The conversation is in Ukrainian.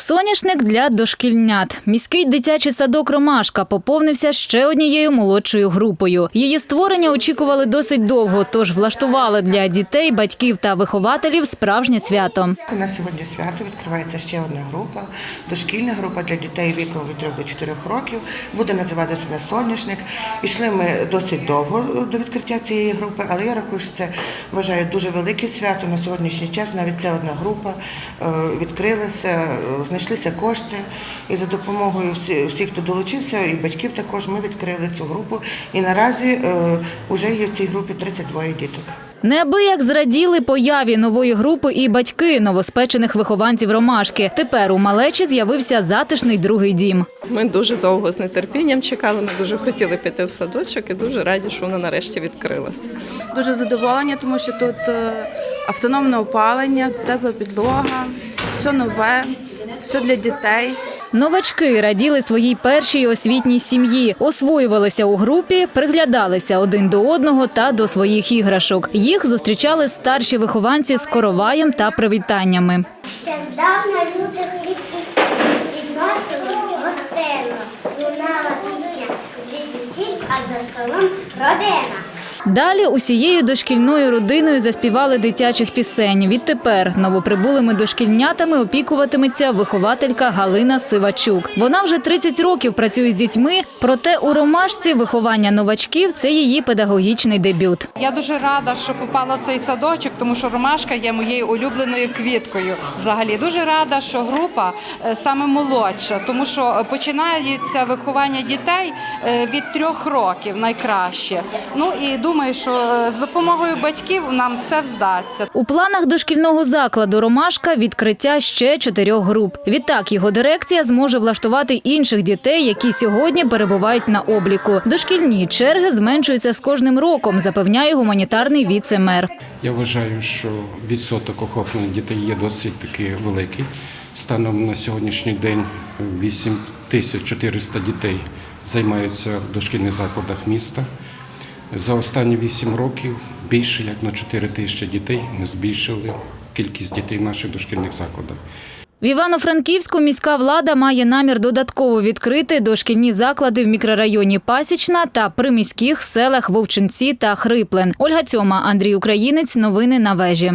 Соняшник для дошкільнят. Міський дитячий садок Ромашка поповнився ще однією молодшою групою. Її створення очікували досить довго, тож влаштували для дітей, батьків та вихователів справжнє свято. У нас сьогодні свято відкривається ще одна група, дошкільна група для дітей віком від 3 до 4 років. Буде називатися на соняшник. Ішли ми досить довго до відкриття цієї групи, але я рахую, що це вважаю дуже велике свято. На сьогоднішній час навіть ця одна група е, відкрилася, е, знайшлися кошти. І за допомогою всіх, хто долучився, і батьків також ми відкрили цю групу. І наразі вже є в цій групі 32 діток. Неабияк зраділи появі нової групи і батьки новоспечених вихованців Ромашки. Тепер у малечі з'явився затишний другий дім. Ми дуже довго з нетерпінням чекали. Ми дуже хотіли піти в садочок і дуже раді, що вона нарешті відкрилася. Дуже задоволення, тому що тут е, автономне опалення, тепла підлога, все нове, все для дітей. Новачки раділи своїй першій освітній сім'ї, освоювалися у групі, приглядалися один до одного та до своїх іграшок. Їх зустрічали старші вихованці з короваєм та привітаннями. Ще здавна люди хліб і відносили гостину. Лунала пісня а за столом родина. Далі усією дошкільною родиною заспівали дитячих пісень. Відтепер новоприбулими дошкільнятами опікуватиметься вихователька Галина Сивачук. Вона вже 30 років працює з дітьми, проте у ромашці виховання новачків це її педагогічний дебют. Я дуже рада, що попала в цей садочок, тому що ромашка є моєю улюбленою квіткою. Взагалі дуже рада, що група е, саме молодша, тому що починається виховання дітей е, від трьох років найкраще. Ну і думаю, що е, з допомогою батьків нам все вдасться. У планах дошкільного закладу Ромашка відкриття ще чотирьох груп. Відтак його дирекція зможе влаштувати інших дітей, які сьогодні перебувають на обліку. Дошкільні черги зменшуються з кожним роком, запевняє гуманітарний віце-мер. Я вважаю, що відсоток охоплених дітей є досить таки великий. Станом на сьогоднішній день 8400 дітей займаються в дошкільних закладах міста. За останні 8 років більше як на 4 тисячі дітей ми збільшили кількість дітей в наших дошкільних закладах. В Івано-Франківську міська влада має намір додатково відкрити дошкільні заклади в мікрорайоні Пасічна та приміських селах Вовчинці та Хриплен. Ольга Цьома, Андрій Українець. Новини на вежі.